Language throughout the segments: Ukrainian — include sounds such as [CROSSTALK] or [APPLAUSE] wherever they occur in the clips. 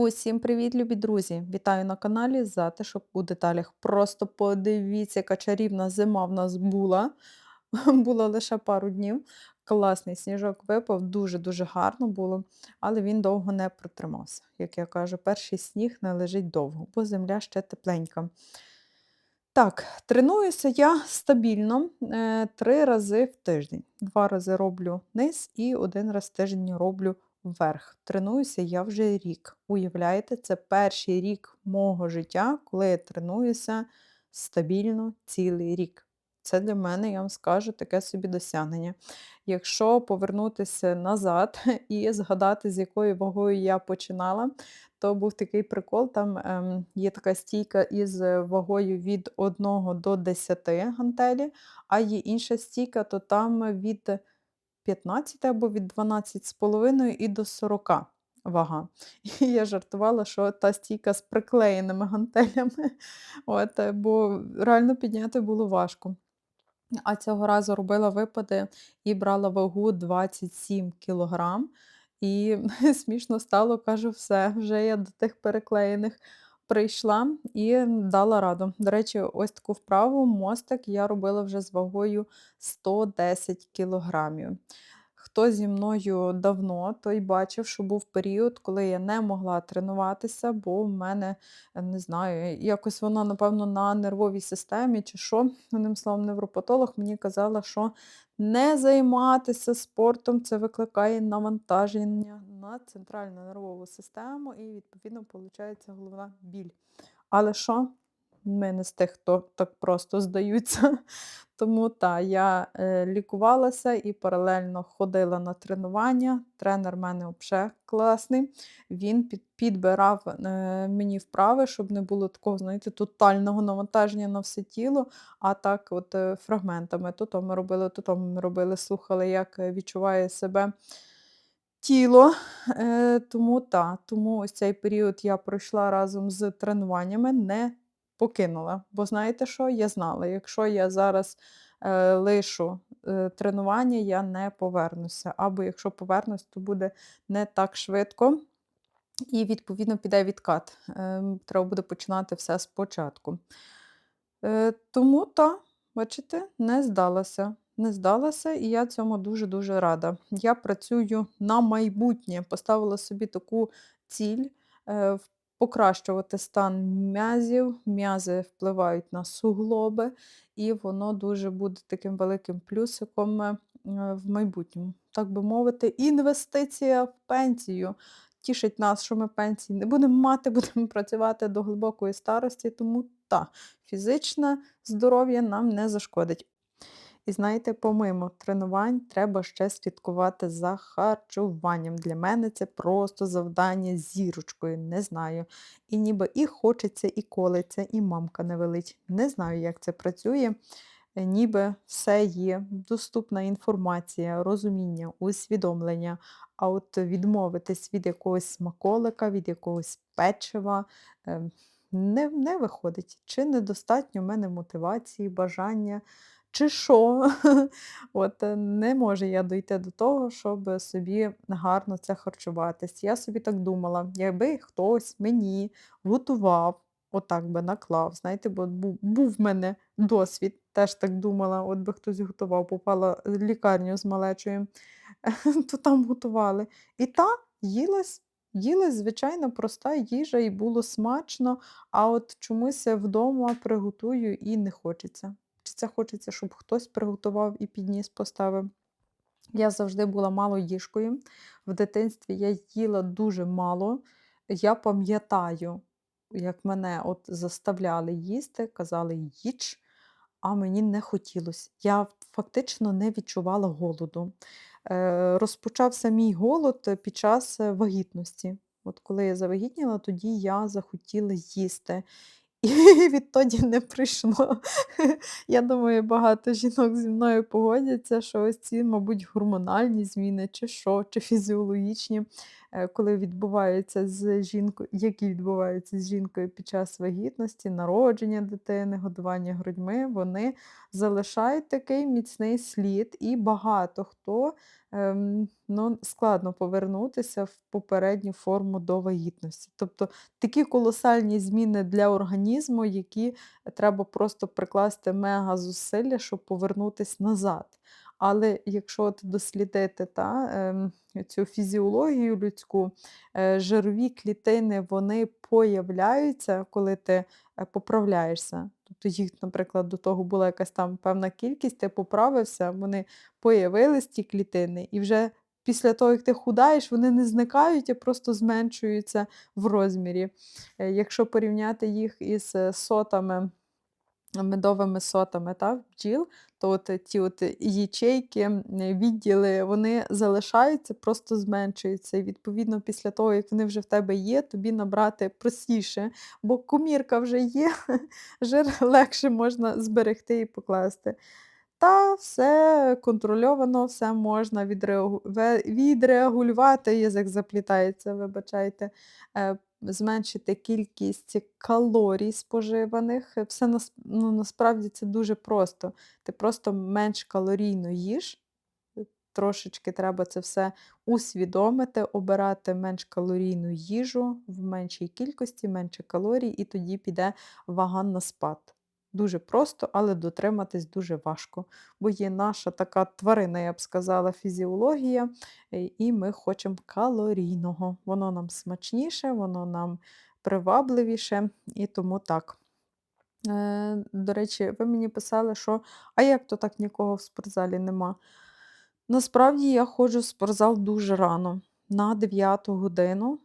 Усім привіт, любі друзі! Вітаю на каналі Затишок у деталях. Просто подивіться, яка чарівна зима в нас була. [LAUGHS] Було лише пару днів. Класний сніжок випав, дуже-дуже гарно було, але він довго не протримався. Як я кажу, перший сніг не лежить довго, бо земля ще тепленька. Так, тренуюся я стабільно е, три рази в тиждень. Два рази роблю низ і один раз в тиждень роблю вверх. Тренуюся я вже рік. Уявляєте, це перший рік мого життя, коли я тренуюся стабільно цілий рік. Це для мене, я вам скажу, таке собі досягнення. Якщо повернутися назад [LAUGHS] і згадати, з якою вагою я починала, то був такий прикол, там ем, є така стійка із вагою від 1 до 10 гантелі, а є інша стійка, то там від 15 або від 12,5 і до 40 вага. І я жартувала, що та стійка з приклеєними гантелями, [LAUGHS] от, е, бо реально підняти було важко. А цього разу робила випади і брала вагу 27 кілограм. І [LAUGHS] смішно стало, кажу, все, вже я до тих переклеєних прийшла і дала раду. До речі, ось таку вправу мостик я робила вже з вагою 110 кілограмів. Хто зі мною давно, той бачив, що був період, коли я не могла тренуватися, бо в мене, не знаю, якось воно, напевно, на нервовій системі чи що. Одним словом, невропатолог мені казала, що не займатися спортом це викликає навантаження на центральну нервову систему і, відповідно, виходить головна біль. Але що? Ми не з тих, хто так просто здаються. [LAUGHS] Тому так, я е, лікувалася і паралельно ходила на тренування. Тренер в мене взагалі класний. Він під, підбирав е, мені вправи, щоб не було такого, знаєте, тотального навантаження на все тіло, а так от е, фрагментами. То ми робили, то ми робили, слухали, як е, відчуває себе тіло. Е, тому так, тому ось цей період я пройшла разом з тренуваннями. не покинула. Бо знаєте що? Я знала, якщо я зараз е, лишу е, тренування, я не повернуся. Або якщо повернусь, то буде не так швидко. І, відповідно, піде відкат. Е, треба буде починати все спочатку. Е, тому та, бачите, не здалася. Не здалася, і я цьому дуже-дуже рада. Я працюю на майбутнє, поставила собі таку ціль е, покращувати стан м'язів, м'язи впливають на суглоби, і воно дуже буде таким великим плюсиком е, в майбутньому. Так би мовити, інвестиція в пенсію. Тішить нас, що ми пенсії не будемо мати, [LAUGHS] будемо працювати до глибокої старості, тому та фізичне здоров'я нам не зашкодить. І знаєте, помимо тренувань треба ще слідкувати за харчуванням. Для мене це просто завдання зірочкою, не знаю. І ніби і хочеться, і колиться, і мамка не велить. Не знаю, як це працює. Е, ніби все є, доступна інформація, розуміння, усвідомлення. А от відмовитись від якогось смаколика, від якогось печива ем, не, не виходить. Чи недостатньо в мене мотивації, бажання чи що. [LAUGHS] От, е, Не можу я дойти до того, щоб собі гарно це харчуватись. Я собі так думала, якби хтось мені готував, отак би наклав, знаєте, бо був, в мене досвід, теж так думала, от би хтось готував, попала в лікарню з малечою, [LAUGHS] то там готували. І та їлась. Їлась, звичайно, проста їжа і було смачно, а от чомусь вдома приготую і не хочеться. Це хочеться, щоб хтось приготував і підніс поставив. Я завжди була мало їжкою. В дитинстві я їла дуже мало. Я пам'ятаю, як мене от заставляли їсти, казали їж, а мені не хотілося. Я фактично не відчувала голоду. Е, Розпочався мій голод під час вагітності. От коли я завагітніла, тоді я захотіла їсти. [LAUGHS] І відтоді не прийшло. [LAUGHS] Я думаю, багато жінок зі мною погодяться, що ось ці, мабуть, гормональні зміни, чи що, чи фізіологічні. Е, коли відбуваються з жінкою, які відбуваються з жінкою під час вагітності, народження дитини, годування грудьми, вони залишають такий міцний слід, і багато хто ем, ну, складно повернутися в попередню форму до вагітності. Тобто такі колосальні зміни для організму, які треба просто прикласти мега зусилля, щоб повернутися назад. Але якщо от дослідити та, ем, цю фізіологію людську, е, жирові клітини вони появляються, коли ти е, поправляєшся. Тобто їх, наприклад, до того була якась там певна кількість, ти поправився, вони появились ті клітини, і вже після того, як ти худаєш, вони не зникають, а просто зменшуються в розмірі. Е, Якщо порівняти їх із сотами медовими сотами та, бджіл, то от ті от ячейки, відділи, вони залишаються, просто зменшуються. І відповідно, після того, як вони вже в тебе є, тобі набрати простіше, бо комірка вже є, [LAUGHS] жир легше можна зберегти і покласти. Та все контрольовано, все можна відреагу ве відрегулювати, язик заплітається, вибачайте, е, зменшити кількість калорій споживаних. Все ну, насправді це дуже просто. Ти просто менш калорійно їж, е, трошечки треба це все усвідомити, обирати менш калорійну їжу в меншій кількості, менше калорій, і тоді піде вага на спад. Дуже просто, але дотриматись дуже важко. Бо є наша така тварина, я б сказала, фізіологія, е, і ми хочемо калорійного. Воно нам смачніше, воно нам привабливіше, і тому так. Е, До речі, ви мені писали, що а як то так нікого в спортзалі нема? Насправді я ходжу в спортзал дуже рано, на 9 годину,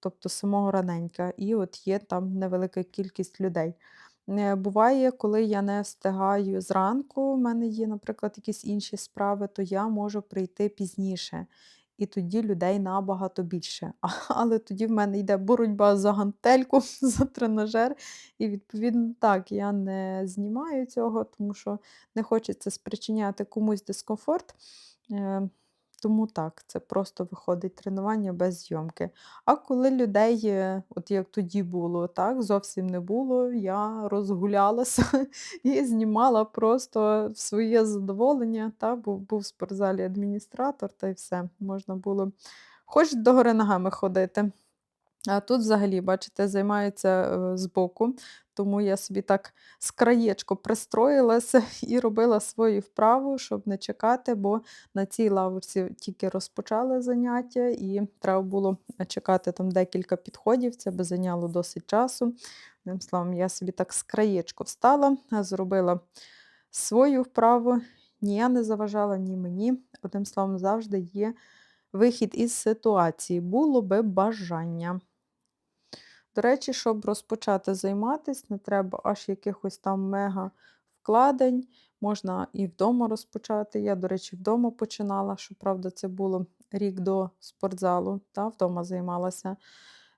тобто самого раненька, і от є там невелика кількість людей. Е, Буває, коли я не встигаю зранку, у мене є, наприклад, якісь інші справи, то я можу прийти пізніше. І тоді людей набагато більше. [LAUGHS] Але тоді в мене йде боротьба за гантельку, [LAUGHS] за тренажер. І відповідно так, я не знімаю цього, тому що не хочеться спричиняти комусь дискомфорт. Тому так, це просто виходить тренування без зйомки. А коли людей, е, от як тоді було, так, зовсім не було, я розгулялася [LAUGHS] і знімала просто в своє задоволення. Та, був, був в спортзалі адміністратор, та й все. Можна було хоч догори ногами ходити. А тут взагалі, бачите, займаються е, збоку, тому я собі так з краєчку пристроїлася [LAUGHS] і робила свою вправу, щоб не чекати, бо на цій лавочці тільки розпочали заняття, і треба було чекати там декілька підходів, це би зайняло досить часу. Одним словом, я собі так з краєчку встала, зробила свою вправу. Ні я не заважала, ні мені. Одним словом, завжди є вихід із ситуації. Було би бажання. До речі, щоб розпочати займатися, не треба аж якихось там мега вкладень. Можна і вдома розпочати. Я, до речі, вдома починала, щоправда, це було рік до спортзалу, та, вдома займалася.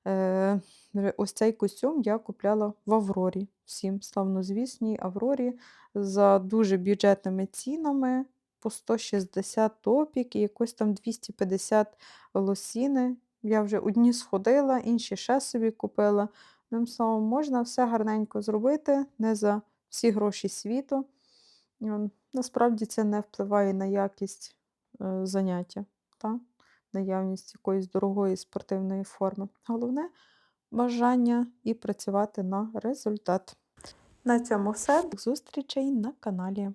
Е, ось цей костюм я купляла в Аврорі. Всім славнозвісній Аврорі за дуже бюджетними цінами по 160 топік і якось там 250 лосіни. Я вже одні сходила, інші ще собі купила. Одним словом, можна все гарненько зробити, не за всі гроші світу. Насправді це не впливає на якість е, заняття, та? наявність якоїсь дорогої спортивної форми. Головне бажання і працювати на результат. На цьому все. До зустрічей на каналі.